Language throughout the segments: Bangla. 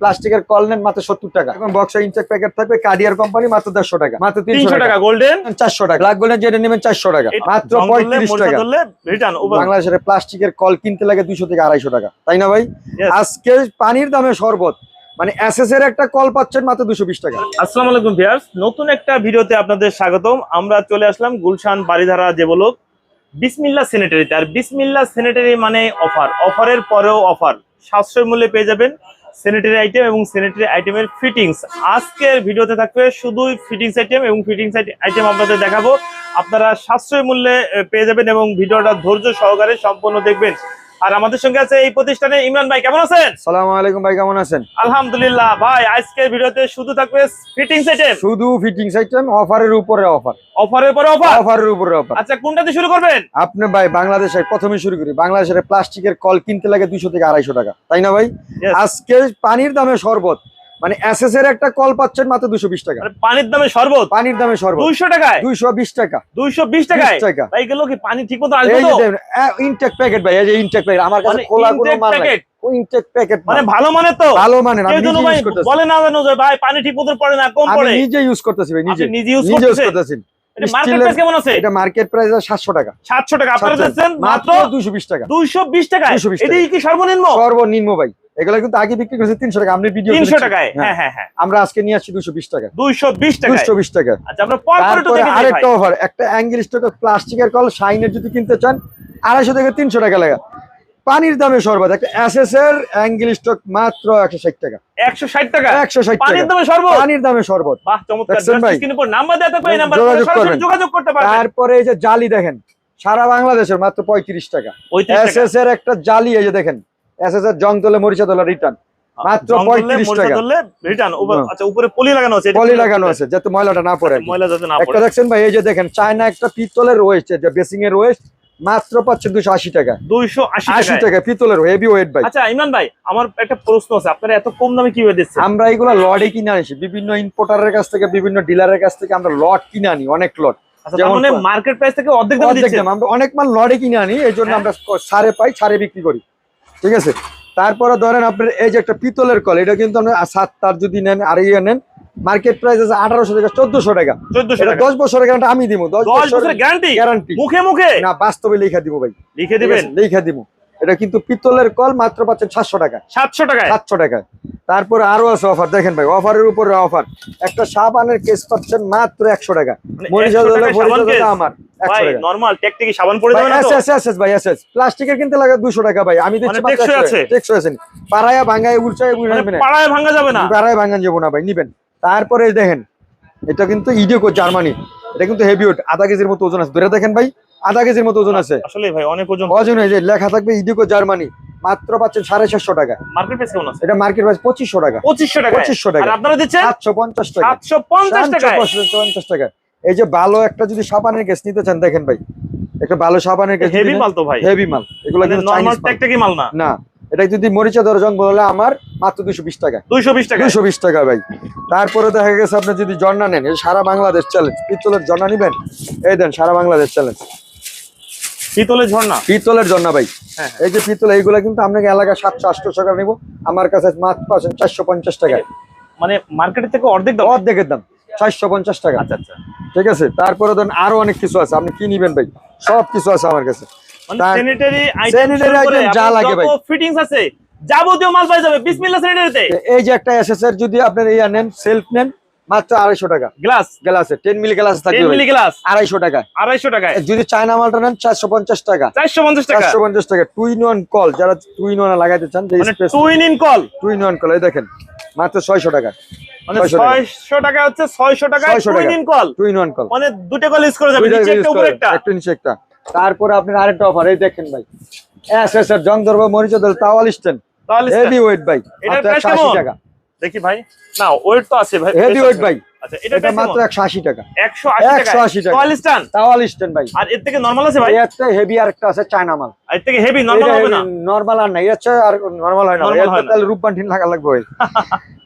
প্লাস্টিকের কল নেন মাত্র সত্তর টাকা। এখন বক্স ইনটেক প্যাকেট থাকবে কার্ডিয়ার কোম্পানি মাত্র দেড়শো টাকা। মাত্র তিনশো টাকা। গোল্ডেন চারশো টাকা। ব্ল্যাক গোল্ডেন যেটা নেবেন চারশো টাকা। মাত্র পঁয়ত্রিশ টাকা। রিটার্ন বাংলাদেশের প্লাস্টিকের কল কিনতে লাগে দুশো থেকে আড়াইশো টাকা। তাই না ভাই? আজকে পানির দামে শরবত। মানে এসএস এর একটা কল পাচ্ছেন মাত্র দুশো বিশ টাকা। আসসালামু আলাইকুম ভিউয়ার্স নতুন একটা ভিডিওতে আপনাদের স্বাগতম। আমরা চলে আসলাম গুলশান বাড়িধারা যে বলক। বিসমিল্লা স্যানিটারিতে আর বিসমিল্লা স্যানিটারি মানে অফার অফারের পরেও অফার সাশ্রয় মূল্যে পেয়ে যাবেন। স্যানিটারি আইটেম এবং স্যানিটারি আইটেমের ফিটিংস আজকের ভিডিওতে থাকবে শুধুই ফিটিংস আইটেম এবং ফিটিংস আইটেম আপনাদের দেখাবো। আপনারা সাশ্রয় মূল্যে পেয়ে যাবেন এবং ভিডিওটা ধৈর্য সহকারে সম্পূর্ণ দেখবেন। আর আমাদের সঙ্গে আছে এই প্রতিষ্ঠানে ইমরান ভাই কেমন আছেন? সালাম আলাইকুম ভাই কেমন আছেন? আলহামদুলিল্লাহ ভাই আজকের ভিডিওতে শুধু থাকবে ফিটিংস আইটেম শুধু ফিটিংস আইটেম অফারের উপরে অফার অফারের উপরে অফার অফারের উপরে অফার আচ্ছা কোনটা দিয়ে শুরু করবেন? আপনি ভাই বাংলাদেশে প্রথমে শুরু করি। বাংলাদেশের প্লাস্টিকের কল কিনতে লাগে দুশো থেকে আড়াইশো টাকা। তাই না ভাই? আজকে পানির দামে শরবত। মানে এসএস এর একটা কল পাচ্ছেন মাত্র দুশো বিশ টাকা। আরে পানির দামে শরবত? পানির দামে শরবত। দুইশো টাকায়? দুইশো বিশ টাকা। দুইশো বিশ টাকায়? টাকা। ভাই এগুলো কি পানি ঠিক মতো আসবে ইনটেক প্যাকেট ভাই এই যে ইনটেক প্যাকেট আমার কাছে মানে খোলা কোনো মাল নাই? ইনটেক প্যাকেট মানে ভালো মানে তো? ভালো মানে কেউ যেন ভাই বলে না জানো যে ভাই পানি ঠিক মতো পড়ে না কম আমি পড়ে। নিজে ইউজ করতেছি ভাই নিজে। নিজে ইউজ নিজে ইউজ করতেছি। এটা মার্কেট প্রাইস সাতশো টাকা। সাতশো টাকা আপনারা দিচ্ছেন মাত্র টাকা। দুইশো বিশ টাকায়? 220 এটাই কি সর্বনিম্ন? সর্বনিম্ন ভাই। এগুলো কিন্তু আগে বিক্রি করেছে তিনশো টাকা। আপনি ভিডিও তিনশো টাকায়? হ্যাঁ। হ্যাঁ হ্যাঁ আমরা আজকে নিয়ে আসছি দুশো বিশ টাকা। বিশ দুশো বিশ টাকা। আচ্ছা আমরা পর পর একটু তারপরে আরেকটা অফার একটা অ্যাঙ্গেল স্টক প্লাস্টিকের কল শাইনের যদি কিনতে চান আড়াইশো থেকে তিনশো টাকা লাগা। পানির দামে সর্বত একটা এসএস এর অ্যাঙ্গেল স্টক মাত্র একশো ষাট টাকা। একশো ষাট টাকা? একশো ষাট পানির টাকা দামে সর্বত? পানির দামে বাহ চমৎকার? নাম্বার নাম্বার যোগাযোগ করতে পারবেন। তারপরে এই যে জালি দেখেন সারা বাংলাদেশের মাত্র পঁয়ত্রিশ টাকা। পঁয়ত্রিশ টাকা। এসএস এর একটা জালি এই যে দেখেন এসএস এর জং তোলে মরিচা তোলা রিটার্ন মাত্র জং 35 টাকা। হুম। আচ্ছা উপরে পলি লাগানো আছে পলি লাগানো আছে যাতে ময়লাটা না পড়ে। ময়লা যাতে না একটা দেখছেন ভাই এই যে দেখেন চায়না একটা পিতলের ওয়েস্ট যে বেসিং এর ওয়েস্ট মাত্র পাচ্ছে দুশো আশি টাকা। দুইশো আশি টাকা পিতলের হেভি ওয়েট ভাই। আচ্ছা ইমরান ভাই আমার একটা প্রশ্ন আছে আপনারা এত কম দামে কীভাবে দিচ্ছেন? আমরা এগুলো লডে কিনে আনিছি বিভিন্ন ইম্পোর্টারের কাছ থেকে বিভিন্ন ডিলারের কাছ থেকে আমরা লট কিনে আনি অনেক লট। আচ্ছা যেমন মার্কেট প্রাইস থেকে অর্ধেক দামে অর্ধেক দাম আমরা অনেক মাল লডে কিনে আনি এই জন্য হ্যাঁ। আমরা সারে পাই সারে বিক্রি করি। ঠিক আছে? তারপরে ধরেন আপনার এই যে একটা পিতলের কল এটা কিন্তু আপনার সাত তার যদি নেন আর ইয়ে নেন মার্কেট প্রাইস আছে আঠারোশো টাকা চোদ্দশো টাকা। এটা দশ বছরের গ্যারান্টি আমি দিব দশ বছর বছরের বছরের গ্যারান্টি গ্যারান্টি মুখে মুখে? না বাস্তবে লিখে দিব ভাই। লিখে দিবেন? লিখে দিব এটা কিন্তু পিতলের কল মাত্র পাচ্ছেন সাতশো টাকা। সাতশো টাকা সাতশো টাকা তারপরে আরও আছে অফার দেখেন ভাই অফারের উপরে অফার একটা সাবানের কেস পাচ্ছেন মাত্র একশো টাকা। মানে মরিচা 100 দিলে টাকায় মরিচা সাবান দিলে case? আমার প্লাস্টিকের কিনতে লাগে দুশো টাকা ভাই আমি মানে পাড়ায় মানে পাড়ায় ভাঙা যাবে না? পাড়ায় যাব না ভাই নিবেন। তারপরে দেখেন এটা কিন্তু ইডিওকো জার্মানি এটা কিন্তু হেভি ওয়েট আধা কেজির মতো ওজন আছে। ধরে দেখেন ভাই আধা কেজির মতো ওজন আছে। আসলে ভাই অনেক ওজন ওজন এই যে লেখা থাকবে ইডিওকো জার্মানি। মাত্র পাচ্ছেন সাড়ে চারশো টাকা। মার্কেট প্রাইস কেমন আছে? এটা মার্কেট প্রাইস পঁচিশশো টাকা। পঁচিশশো টাকা পঁচিশশো টাকা। আর আপনারা দিচ্ছেন? সাতশো পঞ্চাশ টাকা। সাতশো পঞ্চাশ টাকায়। পঞ্চাশ টাকা এই যে ভালো একটা যদি সাবানের গ্যাস নিতে চান দেখেন ভাই। একটা ভালো সাবানের গ্যাস হেভি মাল তো ভাই। হেভি মাল। এগুলো কিন্তু নরমাল। টেকটেকি মাল। না? না। এটা যদি মরিচা ধরে জং বলে আমার মাত্র দুশো বিশ টাকা। দুইশো বিশ টাকা দুশো বিশ টাকা ভাই। তারপরে দেখা গেছে আপনি যদি জর্না নেন সারা বাংলাদেশ চ্যালেঞ্জ পিতলের জর্না নিবেন? এই দেন সারা বাংলাদেশ চ্যালেঞ্জ শীতলের ঝর্ণা? পিতলের জর্না ভাই। হ্যাঁ, এই যে পিতল এইগুলা কিন্তু আপনাকে এলাকা সাতশো আটশো টাকা নিবো। আমার কাছে মাত্র পাচ্ছেন চারশো পঞ্চাশ টাকা। মানে থেকে অর্ধেক দাম? অর্ধেকের দাম চারশো পঞ্চাশ টাকা। আচ্ছা আচ্ছা। ঠিক আছে? তারপরে ধরেন আরও অনেক কিছু আছে আপনি কি নিবেন ভাই? সব কিছু আছে আমার কাছে। মানে যা লাগে ভাই। ফিটিংস আছে যাবতীয় মাল পাই যাবে। বিসমিল্লাহ স্যানিটারিতে এই যে একটা এসএসআর যদি আপনার ইয়া নেন সেলফ নেন মাত্র আড়াইশো টাকা। গ্লাস? গ্লাসে টেন মিলি গ্লাস থাকবে 10 ভাই। মিলি গ্লাস? আড়াইশো টাকা আড়াইশো টাকায়? যদি চায়না মালটা নেন চারশো পঞ্চাশ টাকা। চারশো পঞ্চাশ টাকা? চারশো পঞ্চাশ টাকা। টু ইন ওয়ান কল যারা টু ইন ওয়ান লাগাইতে চান মানে টু ইন কল টু ইন ওয়ান কল এই দেখেন মাত্র ছয়শো টাকা। মানে 600 টাকা। টাকা হচ্ছে ছয়শো টাকা 600 ইন টাকা। কল টু ইন ওয়ান কল মানে দুটো কল ইউজ করা যাবে একটা নিচে একটা। তারপরে আপনার আরেকটা অফার এই দেখেন ভাই। এস এর জং ধরবো মরিচ তাওয়াল স্ট্যান্ড হেভি ওয়েট ভাই। মাত্র একশো টাকা। দেখি ভাই। না ওয়েট তো আছে ভাই। হেভি ওয়েট ভাই। আচ্ছা এটা এটা মাত্র একশো আশি টাকা। একশো আশি টাকা 180 টাকা। টয়েল স্ট্যান্ড তাওয়াল স্ট্যান্ড ভাই। আর এর থেকে নরমাল আছে ভাই? একটা হেভি আর একটা আছে চায়না মাল। এর থেকে হেভি নরমাল হবে না? নর্মাল আর না এর হচ্ছে আর নর্মাল হয় না। তাহলে রূপবান ঠিন লাগা লাগবে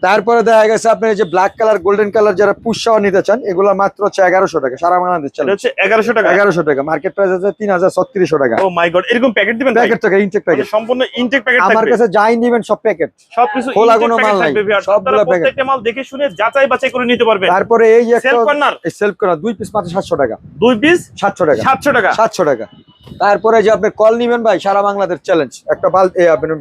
তারপরে দেখা গেছে আপনি যে ব্ল্যাক কালার গোল্ডেন কালার যারা পুষাও নিতে চান এগুলো মাত্র হচ্ছে এগারোশো টাকা সারা বাংলাদেশ এটা হচ্ছে এগারোশো টাকা। এগারোশো টাকা। মার্কেট প্রাইস আছে তিন হাজার ছত্রিশশো টাকা। ও মাই গড এরকম প্যাকেট দিবেন? প্যাকেট টাকা ইনটেক মানে প্যাকেট সম্পূর্ণ ইনটেক প্যাকেট আমার কাছে যাই নিবেন সব প্যাকেট সবকিছু খোলা intake কোনো মাল নাই, সবগুলো packet। প্রত্যেকটা মাল দেখে শুনে যাচাই বাছাই করে নিতে পারবেন। তারপরে এই একটা সেলফ কর্নার সেলফ করা দুই পিস মাত্র সাতশো টাকা। দুই পিস সাতশো টাকা। সাতশো টাকা। সাতশো টাকা। তারপরে যে আপনি কল নিবেন ভাই সারা বাংলাদেশ চ্যালেঞ্জ একটা বাল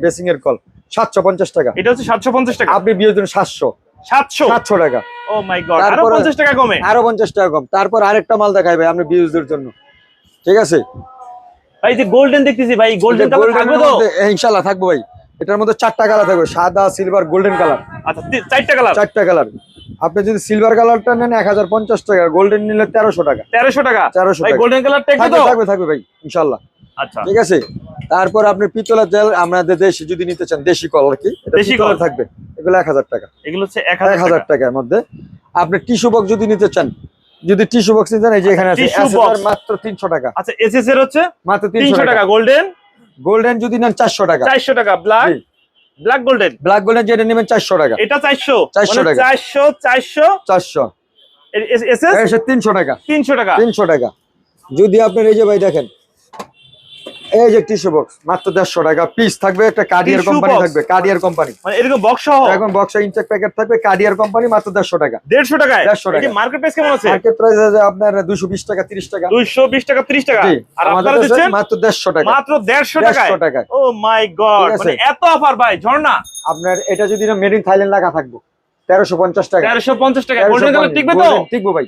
বেসিং এর কল সাতশো পঞ্চাশ টাকা। এটা হচ্ছে সাতশো পঞ্চাশ টাকা। আপনি বিয়ের জন্য সাতশো। সাতশো? সাতশো টাকা। ও মাই গড আরও পঞ্চাশ টাকা কমে। আরও পঞ্চাশ টাকা কম। তারপর আরেকটা মাল দেখাই ভাই আপনি বিউজদের জন্য। ঠিক আছে? ভাই যে গোল্ডেন দেখতেছি ভাই গোল্ডেন তো গোল্ডেন থাকবে তো? ইনশাল্লাহ থাকব ভাই। এটার মধ্যে চারটা কালার থাকবে সাদা সিলভার গোল্ডেন কালার আচ্ছা চারটা কালার চারটা কালার আপনি যদি সিলভার কালারটা নেন এক হাজার পঞ্চাশ টাকা গোল্ডেন নিলে তেরোশো টাকা। তেরোশো টাকা? তেরোশো গোল্ডেন কালার থাকবে থাকবে ভাই ইনশাল্লাহ আচ্ছা। ঠিক আছে? তারপর আপনি পিতলের জেল আমাদের দেশি যদি নিতে চান দেশি কল আর কি দেশি পিতলের কল। থাকবে। এগুলো এক হাজার টাকা। এগুলো হচ্ছে এক হাজার টাকার মধ্যে। আপনি টিস্যু বক্স যদি নিতে চান যদি টিস্যু বক্স নিতে চান এই যে এখানে আছে মাত্র তিনশো টাকা। আচ্ছা এসএস এর হচ্ছে মাত্র তিনশো টাকা। গোল্ডেন গোল্ডেন যদি নেন চারশো টাকা। চারশো টাকা black. Black golden black golden যেটা নেবেন চারশো টাকা। এটা চারশো? 400 টাকা। চারশো চারশো? চারশো। তিনশো টাকা। তিনশো টাকা। তিনশো টাকা। যদি আপনার এই যে ভাই দেখেন এই যে টিস্যু বক্স মাত্র দেড়শো টাকা। পিস থাকবে একটা কার্ডিয়ার কোম্পানি থাকবে কার্ডিয়ার কোম্পানি মানে এরকম বক্স সহ? এখন বক্সে প্যাকেট থাকবে কার্ডিয়ার কোম্পানি মাত্র দেড়শো টাকা। দেড়শো টাকায়? 150 টাকা। মার্কেট প্রাইস কেমন আছে? মার্কেট প্রাইস আছে আপনার দুশো বিশ টাকা তিরিশ টাকা। দুইশো বিশ টাকা ত্রিশ টাকা? আর আপনারা দিচ্ছেন? মাত্র দেড়শো টাকা। মাত্র দেড়শো টাকায়? দেড়শো টাকা ও মাই গড। মানে এত অফার ভাই ঝর্ণা। আপনার এটা যদি না মেড ইন থাইল্যান্ড লাগা থাকব। তেরোশো পঞ্চাশ টাকা। তেরোশো পঞ্চাশ টাকা। 1350 গোল্ডেন কালার টিকবে তো? টিকবো ভাই।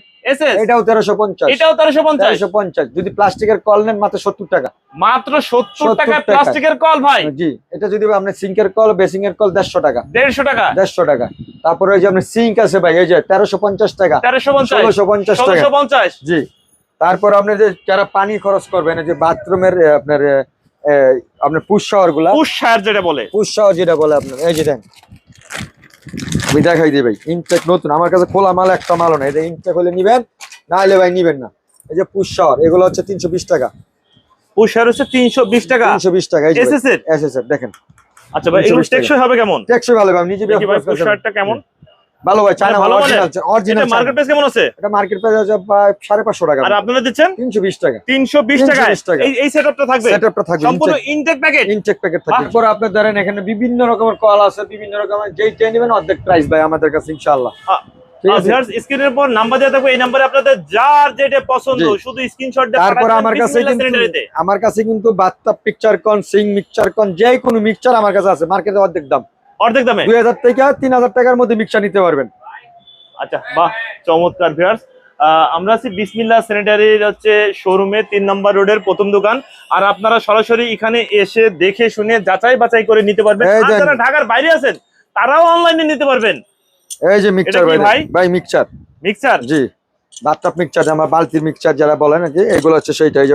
এটাও তেরোশো পঞ্চাশ। এটাও তেরোশো পঞ্চাশ। তেরোশো পঞ্চাশ। যদি প্লাস্টিকের কল নেন মাত্র সত্তর টাকা। মাত্র সত্তর টাকা। প্লাস্টিকের কল ভাই। জি এটা যদি আপনার সিঙ্কের কল বেসিং এর কল দেড়শো টাকা। দেড়শো টাকা। দেড়শো টাকা। তারপরে ওই যে আপনার সিঙ্ক আছে ভাই এই যে তেরোশো পঞ্চাশ টাকা। তেরোশো পঞ্চাশ। ষোলোশো পঞ্চাশ টাকা। পঞ্চাশ। জি। তারপর আপনি যে যারা পানি খরচ করবেন যে বাথরুমের আপনার আপনার পুষ শাওয়ারগুলা পুষ সার যেটা বলে। পুষ শাওয়ার যেটা বলে আপনার এই যে দেন। আমি দেখাই দিই ভাই। ইনটেক নতুন আমার কাছে খোলা মাল একটা মালও না এটা ইনটেক হলে নিবেন না হলে ভাই নিবেন না। এই যে পুষ শাওয়ার এগুলো হচ্ছে তিনশো বিশ টাকা। পুষ সার হচ্ছে তিনশো বিশ টাকা? তিনশো বিশ টাকা এই যে এসএস এর এস এস দেখেন। আচ্ছা ভাই এগুলো টেকসই হবে কেমন? টেকসই ভালো ভাই নিজে কেমন? ভালো ভাই চায়না ভালো অরিজিনাল অরিজিনাল মার্কেট প্রাইস কেমন আছে? এটা মার্কেট প্রাইস আছে প্রায় সাড়ে পাঁচশো টাকা। আর আপনারা দিচ্ছেন? তিনশো বিশ টাকা। তিনশো বিশ টাকা। 320 টাকা। এই এই সেটআপটা থাকবে? সেটআপটা থাকবে সম্পূর্ণ ইনটেক প্যাকেট ইনটেক প্যাকেট থাকবে। পরে আপনি ধরেন এখানে বিভিন্ন রকমের কল আছে বিভিন্ন রকমের যেই চেয়ে নেবেন অর্ধেক প্রাইস ভাই আমাদের কাছে ইনশাআল্লাহ। স্ক্রিনের পর নাম্বার দেওয়া থাকবে এই নাম্বারে আপনাদের যার যেটা পছন্দ শুধু স্ক্রিনশট তারপর আমার কাছে। আমার কাছে কিন্তু বাত্তাপ পিকচার কন সিং মিক্সচার কন যে কোনো মিক্সচার আমার কাছে আছে মার্কেটে অর্ধেক দাম। অর্ধেক দামে? দুই হাজার থেকে তিন হাজার টাকার মধ্যে মিক্সচার নিতে পারবেন। আচ্ছা বাহ চমৎকার ভিউয়ার্স আমরা আছি বিসমিল্লাহ স্যানিটারির হচ্ছে শোরুমে তিন নম্বর রোডের প্রথম দোকান। আর আপনারা সরাসরি এখানে এসে দেখে শুনে যাচাই বাছাই করে নিতে পারবেন। যারা ঢাকার বাইরে আছেন তারাও অনলাইনে নিতে পারবেন। এই যে মিক্সচার কি ভাই ভাই? মিক্সচার মিক্সার জি। বাথটাপ মিক্সচার আমরা বালতির মিক্সচার যারা বলে নাকি এগুলো হচ্ছে সেইটাই।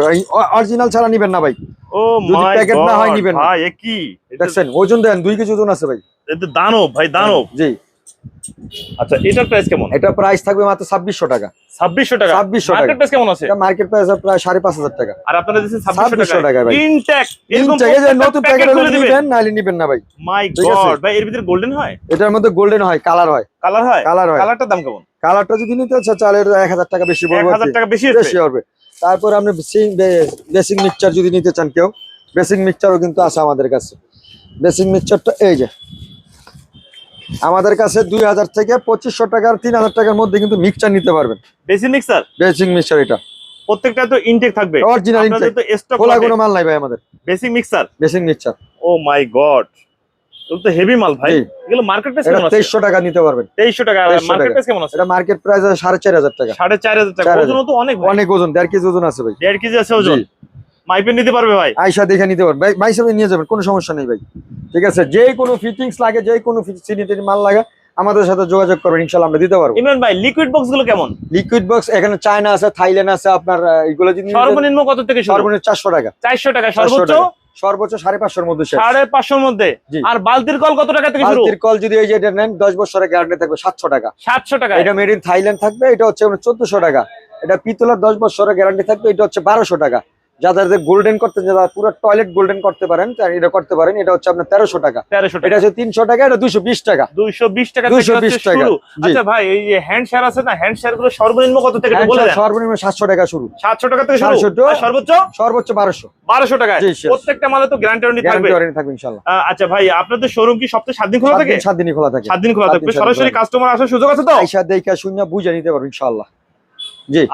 অরিজিনাল ছাড়া নিবেন না ভাই। ও যদি প্যাকেট না হয় গড নিবেন না। ভাই এ কি? দেখছেন ওজন দেন কেজি ওজন আছে ভাই। এটা দানব ভাই দানব। জি। আচ্ছা এটার প্রাইস কেমন? এটা প্রাইস থাকবে মাত্র ছাব্বিশশো টাকা। ছাব্বিশশো টাকা? 2600 টাকা। মার্কেট প্রাইস কেমন আছে? এটা মার্কেট প্রাইস প্রায় সাড়ে পাঁচ হাজার টাকা। আর আপনারা দিচ্ছেন 2600 টাকা ভাই। ইনটেক এরকম তিন থেকে যে নতুন প্যাকেট খুলে দিবেন। নিবেন না ভাই। মাই গড ভাই এর ভিতরে গোল্ডেন হয়? এটার মধ্যে গোল্ডেন হয় কালার হয়। কালার হয়? কালার হয়। কালারটার দাম কেমন? কালারটা যদি নিতে চান তাহলে এক হাজার টাকা বেশি পড়বে হাজার টাকা বেশি বেশি হবে। তারপর আপনি বেসিক মিক্সচার যদি নিতে চান কেউ বেসিক মিক্সচারও কিন্তু আছে আমাদের কাছে। বেসিক মিক্সচারটা এই যে আমাদের কাছে দুই হাজার থেকে পঁচিশশো টাকার তিন হাজার টাকার মধ্যে কিন্তু মিক্সচার নিতে পারবেন। বেশি মিক্সার বেসিক মিক্সচার এটা। প্রত্যেকটা তো ইনটেক থাকবে। অরিজিনাল স্টক খোলা কোনো মাল নাই ভাই আমাদের। Basic mixer basic mixture. Oh my god তো হেভি মাল ভাই। এগুলো মার্কেট প্রাইস কেমন আছে? তেইশশো টাকা নিতে পারবেন। তেইশশো টাকা মার্কেট প্রাইস কেমন আছে? এটা মার্কেট প্রাইস আছে সাড়ে চার হাজার টাকা। সাড়ে চার হাজার টাকা। ওজন তো অনেক অনেক ওজন দেড় কেজি ওজন আছে ভাই। দেড় কেজি আছে ওজন? মাইপে নিতে পারবে ভাই? আয়সা দেখে নিতে পারবেন ভাই ভাই নিয়ে যাবেন কোনো সমস্যা নেই ভাই। ঠিক আছে যে কোনো ফিটিংস লাগে যে কোনো সিনিটারি মাল লাগে আমাদের সাথে যোগাযোগ করবেন ইনশাল্লাহ আমরা দিতে পারব। ইমরান ভাই লিকুইড বক্সগুলো কেমন? লিকুইড বক্স এখানে চায়না আছে থাইল্যান্ড আছে আপনার এগুলো যদি সর্বনিম্ন কত থেকে সর্বনিম্ন চারশো টাকা। চারশো টাকা সর্বোচ্চ? টাকা। সর্বোচ্চ সাড়ে পাঁচশোর মধ্যে সাড়ে পাঁচশোর মধ্যে? আর বালতির কল কত টাকা থেকে বালতির কল যদি এই যে এটা নেন দশ বছরের গ্যারান্টি থাকবে সাতশো টাকা। সাতশো টাকা। এটা মেড ইন থাইল্যান্ড থাকবে এটা হচ্ছে চোদ্দশো টাকা। এটা পিতলের দশ বছরের গ্যারান্টি থাকবে এটা হচ্ছে বারোশো টাকা। যাদের গোল্ডেন করতে যারা পুরো টয়লেট গোল্ডেন করতে পারেন এটা করতে পারেন এটা হচ্ছে আপনার তেরোশো টাকা। তেরোশো এটা হচ্ছে তিনশো টাকা এটা দুশো বিশ টাকা। দুইশো বিশ টাকা 220 থেকে টাকা, আচ্ছা ভাই এই যে হ্যান্ড শেয়ার আছে না হ্যান্ড শেয়ারগুলো সর্বনিম্ন কত থেকে বলে দেন? সর্বনিম্ন সাতশো টাকা শুরু। সাতশো টাকা থেকে শুরু? আর সর্বোচ্চ? সর্বোচ্চ বারোশো। বারোশো sure. প্রত্যেকটা মালে তো গ্যারান্টি থাকবে। গ্যারান্টি থাকবে ইনশাল্লাহ আচ্ছা ভাই আপনাদের শোরুম কি সপ্তাহে সাত দিন খোলা থাকে? দিন- সাত দিনই খোলা থাকে। সাত দিন খোলা থাকবে। সরাসরি কাস্টমার আসার সুযোগ আছে তো? দেখা শূন্য বুঝে নিতে পারব ইনশাল্লাহ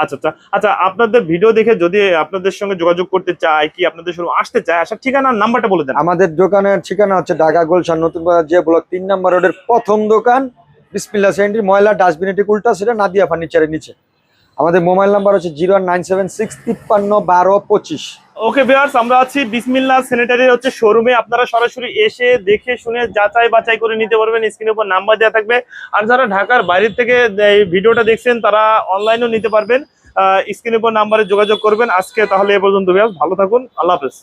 আচ্ছা আচ্ছা আচ্ছা আপনাদের ভিডিও দেখে যদি আপনাদের সঙ্গে যোগাযোগ করতে চায় কি আপনাদের শুরু আসতে চায় আসার ঠিকানা আর নাম্বারটা বলে দেন। আমাদের দোকানের ঠিকানা হচ্ছে ঢাকা গোলশান নতুন বাজার যে ব্লক তিন নম্বর রোডের প্রথম দোকান বিসমিল্লা সেন্টি ময়লা ডাস্টবিন এটি উল্টা সেটা নাদিয়া ফার্নিচারের নিচে। আমাদের মোবাইল নাম্বার হচ্ছে জিরো নাইন সেভেন সিক্স তিপ্পান্ন বারো পঁচিশ। ওকে ভিউয়ার্স, আমরা আছি বিসমিল্লা স্যানিটারির হচ্ছে শোরুমে। আপনারা সরাসরি এসে দেখে শুনে যাচাই বাছাই করে নিতে পারবেন। স্ক্রিনের উপর নাম্বার দেওয়া থাকবে। আর যারা ঢাকার বাইরের থেকে এই ভিডিওটা দেখছেন, তারা অনলাইনেও নিতে পারবেন। স্ক্রিনের উপর নাম্বারে যোগাযোগ করবেন আজকে। তাহলে এ পর্যন্ত, ভিউয়ার্স, ভালো থাকুন। আল্লাহ হাফেজ।